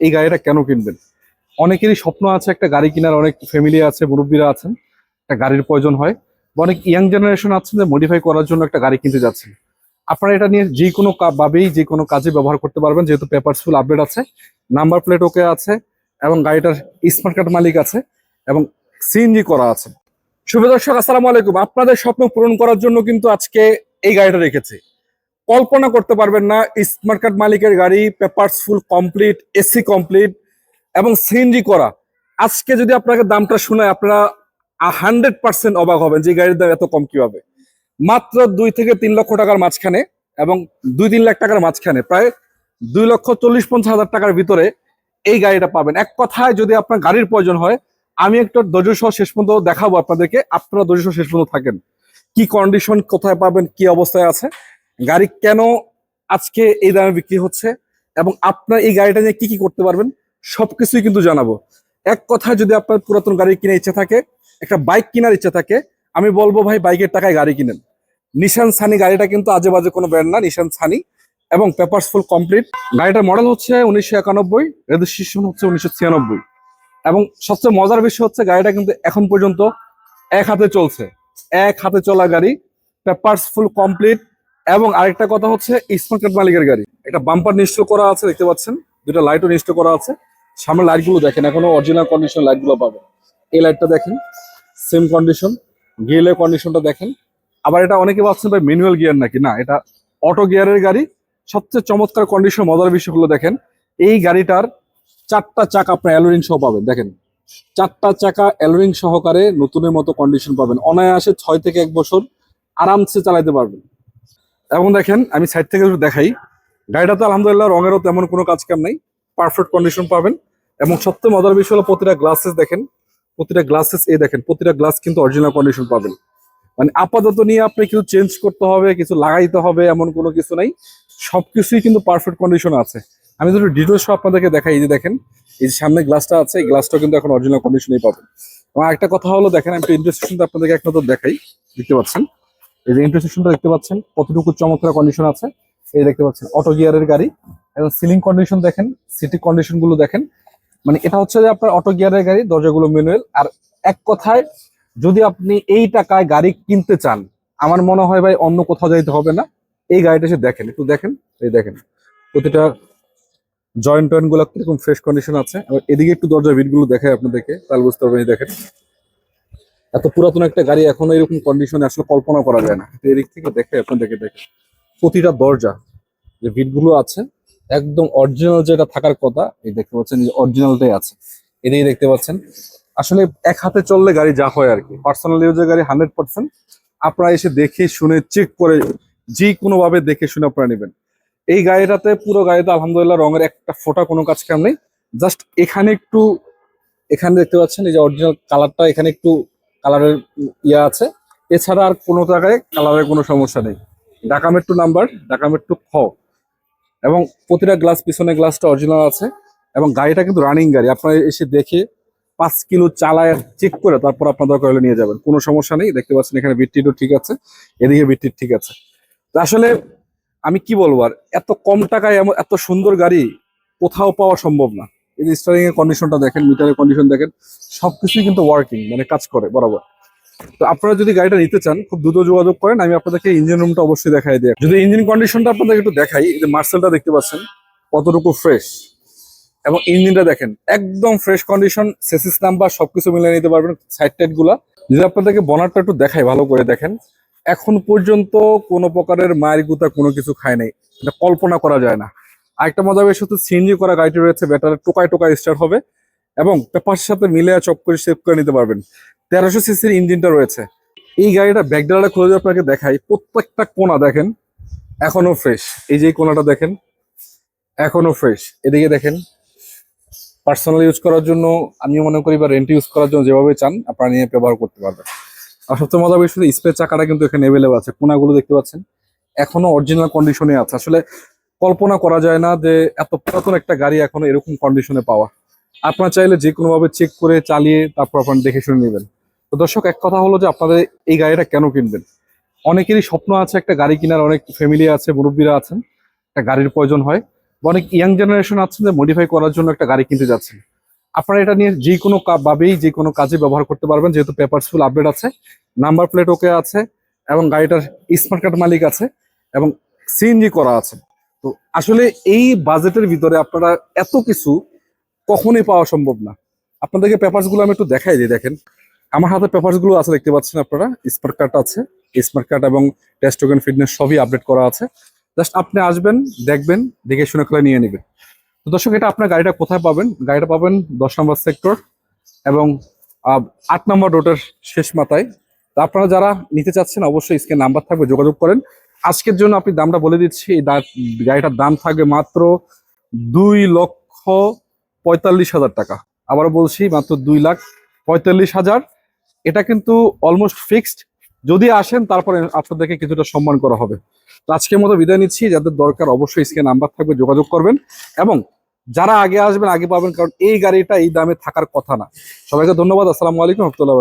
এই গাড়িটা কেন কিনবেন? অনেকেরই স্বপ্ন আছে একটা গাড়ি কেনার, অনেক ফ্যামিলি আছে, মুরব্বীরা আছেন, একটা গাড়ির প্রয়োজন হয় বা অনেক ইয়াং জেনারেশন আছেন যে মডিফাই করার জন্য একটা গাড়ি কিনতে যাচ্ছেন। আপনারা এটা নিয়ে যে কোনো ভাবেই যে কোনো কাজে ব্যবহার করতে পারবেন, যেহেতু পেপারস ফুল আপডেট আছে নাম্বার প্লেট ওকে আছে এবং গাড়িটার স্মার্ট কার্ড মালিক আছে এবং সিএনজি করা আছে। শুভ দর্শক, আসসালামু আলাইকুম। আপনাদের স্বপ্ন পূরণ করার জন্য কিন্তু আজকে এই গাড়িটা রেখেছি। কল্পনা করতে পারবেন না স্মার্ট কার্ড মালিকের গাড়ি, papers full complete, AC complete এবং সিএনজি করা। আজকে যদি আপনাকে দামটা শোনায় আপনারা হান্ড্রেড পার্সেন্ট অবাক হবেন যে গাড়ির দাম এত কম কীভাবে। মাত্র দুই থেকে তিন লক্ষ টাকার মাঝখানে এবং দুই তিন লাখ টাকার মাঝখানে, প্রায় দুই লক্ষ চল্লিশ পঞ্চাশ হাজার টাকার ভিতরে এই গাড়িটা পাবেন। এক কথায় যদি আপনার গাড়ির প্রয়োজন হয়, আমি একটা ধৈর্য সহ শেষ পর্যন্ত দেখাবো আপনাদেরকে, আপনারা ধৈর্য সহ শেষ পর্যন্ত থাকেন। কি কন্ডিশন কোথায় পাবেন, কি অবস্থায় আছে? গাড়ি কেন আজকে এই দামে বিক্রি হচ্ছে এবং আপনার এই গাড়িটা নিয়ে কি কি করতে পারবেন, সবকিছুই কিন্তু জানাব। এক কথায় যদি আপনার পুরাতন গাড়ি কিনে ইচ্ছা থাকে, একটা বাইক কেনার ইচ্ছা থাকে, আমি বলব ভাই বাইকের টাকায় গাড়ি কিনেন। নিশান সানি গাড়িটা কিন্তু আজে বাজে কোনো ব্র্যান্ড না নিশান সানি এবং পেপারস ফুল কমপ্লিট গাড়িটার মডেল হচ্ছে উনিশশো একানব্বই রেজিস্ট্রেশন হচ্ছে উনিশশো ছিয়ানব্বই। এবং সবচেয়ে মজার বিষয় হচ্ছে গাড়িটা কিন্তু এখন পর্যন্ত এক হাতে চলছে। এক হাতে চলা গাড়ি পেপারস ফুল কমপ্লিট এবং আরেকটা কথা হচ্ছে কার্ড মালিকের গাড়ি। একটা বাম্পার নিশ্চয় করা আছে, দেখতে পাচ্ছেন? দুটা লাইটও নিশ্চয় করা আছে। সামনে লাইটগুলো দেখেন, এখনও অরিজিনাল কন্ডিশন লাইটগুলো পাবেন। এই লাইটটা দেখেন সেম কন্ডিশন গিয়ারের কন্ডিশনটা দেখেন। আবার এটা অনেকে ভাবছেন, ভাই ম্যানুয়াল গিয়ার নাকি? না, এটা অটো গিয়ারের গাড়ি। সবচেয়ে চমৎকার কন্ডিশন মজার বিষয়গুলো দেখেন। এই গাড়িটার চারটা চাকা আপনার অ্যালোরিং সহ পাবেন। দেখেন, চারটা চাকা অ্যালোরিং সহকারে নতুনের মতো কন্ডিশন পাবেন। অনায়াসে ছয় থেকে এক বছর আরামসে চালাইতে পারবেন। এবং দেখেন, আমি সাইড থেকে দেখাই। গাড়িটা তো আলহামদুলিল্লাহ রঙেরও তেমন কোনো কাজ কাম নাই। পারফেক্ট কন্ডিশন পাবেন। এবং সবচেয়ে মজার বিষয় হলো প্রতিটা গ্লাসেস দেখেন, প্রতিটা গ্লাসেস এই দেখেন, প্রতিটা গ্লাস কিন্তু অরিজিনাল কন্ডিশন পাবেন। মানে আপাতত নিয়ে আপনি কিছু চেঞ্জ করতে হবে, কিছু লাগাইতে হবে, এমন কোনো কিছু নাই। সবকিছুই কিন্তু পারফেক্ট কন্ডিশন আছে। আমি যদি ডিটেলস আপনাদেরকে দেখাই যে দেখেন, এই যে সামনে গ্লাসটা আছে, এই গ্লাসটা কিন্তু এখন অরিজিনাল কন্ডিশনেই পাবেন। এবং একটা কথা হলো, দেখেন, আমি ইন্টারসেকশনটা আপনাদেরকে এক দেখাই, দেখতে পাচ্ছেন? এই যে ইন্টারসেকশনটা দেখতে পাচ্ছেন, কতটুকু চমৎকার কন্ডিশন আছে। এই দেখতে পাচ্ছেন অটো গিয়ারের গাড়ি এবং সিলিং কন্ডিশন দেখেন সিটি কন্ডিশনগুলো দেখেন। মানে এটা হচ্ছে যে আপনার অটো গিয়ারের গাড়ি, দরজাগুলো ম্যানুয়াল আর এক কথায়, যদি আপনি এই টাকায় গাড়ি কিনতে চান, আমার মনে হয় ভাই অন্য কোথাও যাইতে হবে না। এই গাড়িটা এসে দেখেন, একটু দেখেন, এই দেখেন। প্রতিটা জয়েন্ট টয়েন্টগুলো কীরকম ফ্রেশ কন্ডিশন আছে। এদিকে একটু দরজা বিটগুলো দেখায় আপনাদেরকে, তাহলে বুঝতে পারবেন দেখেন। এত পুরাতন একটা গাড়ি এখনও এরকম কন্ডিশনে আসলে কল্পনা করা যায় না। এদিক থেকে দেখে, আপনাদেরকে দেখে। দেখে প্রতিটা দরজা, যে বিটগুলো আছে, একদম অরিজিনাল যেটা থাকার কথা, এই দেখতে পাচ্ছেন যে অরিজিনালটাই আছে। এদিকে দেখতে পাচ্ছেন, আসলে এক হাতে চললে গাড়ি যা হয় আর কি। পার্সোনাল ইউজের গাড়ি হান্ড্রেড পার্সেন্ট আপনারা এসে দেখে শুনে চেক করে যে কোনো ভাবে দেখে শুনে আপনারা নেবেন। এই গাড়িটাতে, পুরো গাড়িতে আলহামদুলিল্লাহ রঙের একটা ফোটা কোনো কাজ কাম নেই। জাস্ট এখানে একটু, এখানে দেখতে পাচ্ছেন এই যে অরিজিনাল কালারটা এখানে একটু কালারের ইয়ে আছে। এছাড়া আর কোনো জায়গায় কালারের কোনো সমস্যা নেই। Dhaka metro number Dhaka metro খ। এবং প্রতিটা গ্লাস পিছনে গ্লাসটা অরিজিনাল আছে। এবং গাড়িটা কিন্তু রানিং গাড়ি। আপনারা এসে দেখে পাঁচ কিলো চালায় চেক করে তারপর আপনার দরকার হলে নিয়ে যাবেন। কোনো সমস্যা নেই। দেখতে পাচ্ছেন এখানে বিটটিও ঠিক আছে। এদিকে বিটটির ঠিক আছে। তো আসলে আমি কি বলব আর, এত কম টাকায় এমন এত সুন্দর গাড়ি কোথাও পাওয়া সম্ভব না। স্টারিং এর কন্ডিশনটা দেখেন মিটারের কন্ডিশন দেখেন, সবকিছুই কিন্তু ওয়ার্কিং মানে কাজ করে, বরাবর। তো আপনারা যদি গাড়িটা নিতে চান, খুব দ্রুত যোগাযোগ করেন, আমি আপনাদেরকে ইঞ্জিন রুমটা অবশ্যই দেখাই দিই যদি ইঞ্জিন কন্ডিশনটা আপনাদেরকে একটু দেখাই যে মার্সেলটা দেখতে পাচ্ছেন, কতটুকু ফ্রেশ এবং ইঞ্জিনটা দেখেন, একদম ফ্রেশ কন্ডিশন সেসিস নাম্বার সবকিছু মিলিয়ে নিতে পারবেন সাইড টাইডগুলা। যদি আপনাদেরকে বনারটা একটু দেখাই, ভালো করে দেখেন, এখন পর্যন্ত কোনো প্রকারের মায়ের গুতা কোনো কিছু খায় নাই, এটা কল্পনা করা যায় না। আরেকটা মজা বেশ হচ্ছে সিএনজি করা গাড়িটি রয়েছে, ব্যাটারি টোকায় টোকায় স্টার্ট হবে এবং পেপারের সাথে মিলে চপ করে সেভ করে নিতে পারবেন। তেরোশো সিসির ইঞ্জিনটা রয়েছে। এই গাড়িটা ব্যাকডালাটা খুলে আপনাকে দেখাই, প্রত্যেকটা কোনা দেখেন, এখনও ফ্রেশ এই যে কোনাটা দেখেন, এখনও ফ্রেশ এদিকে দেখেন পার্সোনাল ইউজ করার জন্য আমি মনে করি বা রেন্ট ইউজ করার জন্য যেভাবে চান, আপনারা নিয়ে ব্যবহার করতে পারবেন। আর সবচেয়ে মজা বিষয় স্প্রে চাকাটা কিন্তু এখানে অ্যাভেলেবল আছে। কোনাগুলো দেখতে পাচ্ছেন, এখনও অরিজিনাল কন্ডিশনে আছে। আসলে কল্পনা করা যায় না যে এত পুরাতন একটা গাড়ি এখন এরকম কন্ডিশনে পাওয়া। আপনারা চাইলে যে কোনোভাবে চেক করে চালিয়ে তারপর আপনারা দেখে শুনে নেবেন। তো দর্শক, এক কথা হলো যে আপনাদের এই গাড়িটা কেন কিনবেন? অনেকেরই স্বপ্ন আছে একটা গাড়ি কেনার, অনেক ফ্যামিলি আছে, মুরব্বীরা আছেন, একটা গাড়ির প্রয়োজন হয় অনেক ইয়াং জেনারেশন আছেন যে মডিফাই করার জন্য একটা গাড়ি কিনতে যাচ্ছেন। আপনারা এটা নিয়ে যে কোনো ভাবেই যে কোনো কাজে ব্যবহার করতে পারবেন, যেহেতু পেপারস ফুল আপডেট আছে নাম্বার প্লেট ওকে আছে, এবং গাড়িটার স্মার্ট কার্ড মালিক আছে, এবং সিএনজি করা আছে। আসলে এই বাজেটের ভিতরে আপনারা এত কিছু কখনোই পাওয়া সম্ভব না। আপনাদেরকে পেপারসগুলো আমি একটু দেখাই দিই, দেখেন। আমার হাতে পেপারসগুলো আছে, দেখতে পাচ্ছেন আপনারা? স্মার্ট কার্ড আছে। স্মার্ট কার্ড এবং টেস্ট টোকেন ফিটনেস সবই আপডেট করা আছে। জাস্ট আপনি আসবেন, দেখবেন, দেখে শুনে করে নিয়ে নেবেন। তো দর্শক, এটা আপনার গাড়িটা কোথায় পাবেন? গাড়িটা পাবেন দশ নম্বর সেক্টর এবং আট নম্বর রোডের শেষ মাথায়। তো আপনারা যারা নিতে চাচ্ছেন, অবশ্যই স্ক্রিন নাম্বার থাকবে, যোগাযোগ করেন। আজকের জন্য আপনি দামটা বলে দিচ্ছি। এই গাড়িটার দাম থাকবে মাত্র দুই লক্ষ পঁয়তাল্লিশ হাজার টাকা। আবারও বলছি, মাত্র দুই লাখ পঁয়তাল্লিশ হাজার। এটা কিন্তু অলমোস্ট ফিক্সড যদি আসেন, তারপরে আপনাদেরকে কিছুটা সম্মান করা হবে। তো আজকের মতো বিদায় নিচ্ছি। যাদের দরকার অবশ্যই স্ক্রিন নাম্বার থাকবে, যোগাযোগ করবেন। এবং যারা আগে আসবেন, আগে পাবেন, কারণ এই গাড়িটা এই দামে থাকার কথা না। সবাইকে ধন্যবাদ। আসসালামু আলাইকুম, রহমতুল্লাহ